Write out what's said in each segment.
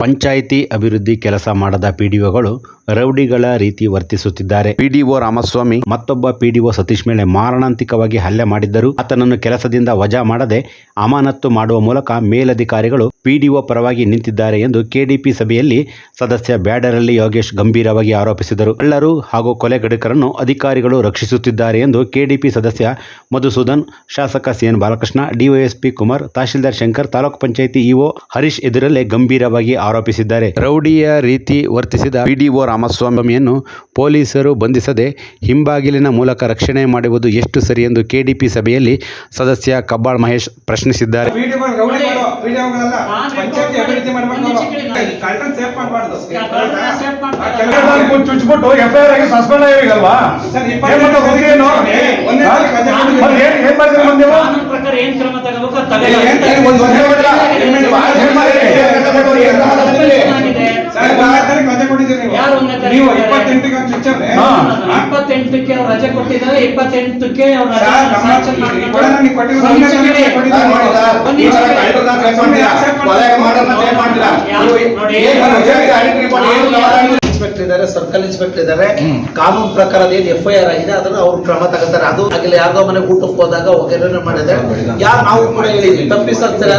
ಪಂಚಾಯಿತಿ ಅಭಿವೃದ್ಧಿ ಕೆಲಸ ಮಾಡದ ಪಿಡಿಒಗಳು ರೌಡಿಗಳ ರೀತಿ ವರ್ತಿಸುತ್ತಿದ್ದಾರೆ. ಪಿಡಿಒ ರಾಮಸ್ವಾಮಿ ಮತ್ತೊಬ್ಬ ಪಿಡಿಒ ಸತೀಶ್ ಮೇಲೆ ಮಾರಣಾಂತಿಕವಾಗಿ ಹಲ್ಲೆ ಮಾಡಿದ್ದರು ಆತನನ್ನು ಕೆಲಸದಿಂದ ವಜಾ ಮಾಡದೆ ಅಮಾನತ್ತು ಮಾಡುವ ಮೂಲಕ ಮೇಲಧಿಕಾರಿಗಳು ಪಿಡಿಒ ಪರವಾಗಿ ನಿಂತಿದ್ದಾರೆ ಎಂದು ಕೆಡಿಪಿ ಸಭೆಯಲ್ಲಿ ಸದಸ್ಯ ಬ್ಯಾಡರಳ್ಳಿ ಯೋಗೇಶ್ ಗಂಭೀರವಾಗಿ ಆರೋಪಿಸಿದರು. ಕಳ್ಳರು ಹಾಗೂ ಕೊಲೆಗಡುಕರನ್ನು ಅಧಿಕಾರಿಗಳು ರಕ್ಷಿಸುತ್ತಿದ್ದಾರೆ ಎಂದು ಕೆಡಿಪಿ ಸದಸ್ಯ ಮಧುಸೂದನ್ ಶಾಸಕ CN Balakrishna DYSP Kumar tahsildar Shankar taluk panchayat EO Harish ಎದುರಲ್ಲೇ ಗಂಭೀರವಾಗಿ ಆರೋಪಿಸಿದ್ದಾರೆ. ರೌಡಿಯ ರೀತಿ ವರ್ತಿಸಿದ ಪಿಡಿಒ ರಾಮಸ್ವಾಮಿಯನ್ನು ಪೊಲೀಸರು ಬಂಧಿಸದೆ ಹಿಂಬಾಗಿಲಿನ ಮೂಲಕ ರಕ್ಷಣೆ ಮಾಡುವುದು ಎಷ್ಟು ಸರಿ ಎಂದು ಕೆಡಿಪಿ ಸಭೆಯಲ್ಲಿ ಸದಸ್ಯ ಕಬ್ಬಾಳ್ ಮಹೇಶ್ ಪ್ರಶ್ನಿಸಿದ್ದಾರೆ. ವಿಡಿಯೋಗಳು ನೀವು. ಇಪ್ಪತ್ತೆಂಟಕ್ಕೆ ಒಂದು ಅವ್ರು ರಜೆ ಕೊಟ್ಟಿದ್ದಾರೆ ಇಪ್ಪತ್ತೆಂಟಕ್ಕೆ ಅವ್ರು ರಜೆ ಮಾಡಿ ಒಂದ್ ಏನು ಏನು ಇನ್ಸ್ಪೆಕ್ಟರ್ ಇದ್ದಾರೆ ಸರ್ಕಲ್ ಇನ್ಸ್ಪೆಕ್ಟರ್ ಇದ್ದಾರೆ. ಕಾನೂನು ಪ್ರಕಾರ ಏನು ಎಫ್ ಐ ಆರ್ ಆಗಿದೆ ಅದನ್ನ ಅವ್ರು ಕ್ರಮ ತಗೋತಾರೆ. ಅದು ಆಗಲಿ ಯಾರ್ದೋ ಮನೆ ಊಟಕ್ಕೆ ಹೋದಾಗ ಒಗ್ಗರಣೆ ಮಾಡಿದ್ರೆ ಯಾರು ನಾವು ಕೂಡ ಹೇಳಿದ್ವಿ. ತಪ್ಪಿಸ್ತಾರೆ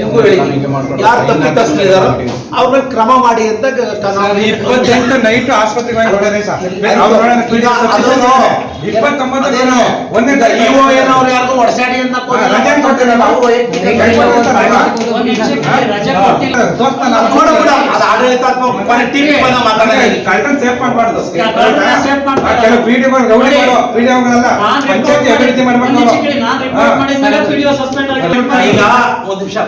ನಿಮ್ಗೂ ಹೇಳಿದ್ವಿ. ಯಾರು ತಪ್ಪಿತಸ್ಥರಿದಾರೋ ಅವ್ರನ್ನ ಕ್ರಮ ಮಾಡಿ ಅಂತ ಆಸ್ಪತ್ರೆ ಇಪ್ಪತ್ತೆಂಟು ನೈಟ್ ಆಸ್ಪತ್ರೆಗೆ ಸರ್. ಅವ್ರು. ಇಪ್ಪತ್ತೊಂಬತ್ತು ತಾರೀಕು ಇಒ ಯಾರಿಗೂ ಒಡಸಾಡಿ ಅಂತ ಹಾ, ರಜೆ ಕೊಟ್ಟಿರಲ್ಲ. ಅವ್ರು ವೈಯಕ್ತಿಕ ರಜೆ ಕೈ ಕೊಡ್ತಾರಲ್ಲ. ಮಾಡ್ತಾರೆ. ಒಂದ್ ನಿಮಿಷ ಕೇಳಿ. ರಜೆ ಕೊಟ್ಟಿಲ್ಲ ದೋಸ್ತ ನಾನು? ನೋಡು ಬಿಡು, ಅದು ಆಡಳಿತಾತ್ಮಕ ಕೊನೆ ಟೀಮ್ ಬಂದ ಮಾತಾಡೋದು. ಕಳ್ತನ ಸೇಫ್ ಮಾಡಬಾರ್ದು. ಕೆಲವು ವಿಡಿಯೋಗಳು ವಿಡಿಯೋಗಳೆಲ್ಲ ಪಂಚಾಯತಿ ಅಭಿವೃದ್ಧಿ ಮಾಡ್ಬೇಕು ಈಗ ಒಂದ್ ನಿಮಿಷ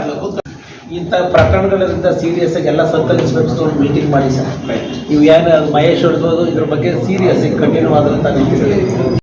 ಇಂಥ ಪ್ರಕರಣಗಳಿಂದ ಸೀರಿಯಸ್ ಆಗಿ ಎಲ್ಲ ಸರ್ಕಲ್ ಇನ್ಸ್ಪೆಕ್ಟರ್ ಮೀಟಿಂಗ್ ಮಾಡಿ ಸರ್. ನೀವು ಏನು ಮಹೇಶ್ ಅವ್ರದ್ದು ಇದ್ರ ಬಗ್ಗೆ ಸೀರಿಯಸ್ ಆಗಿ ರೀತಿಯಲ್ಲಿ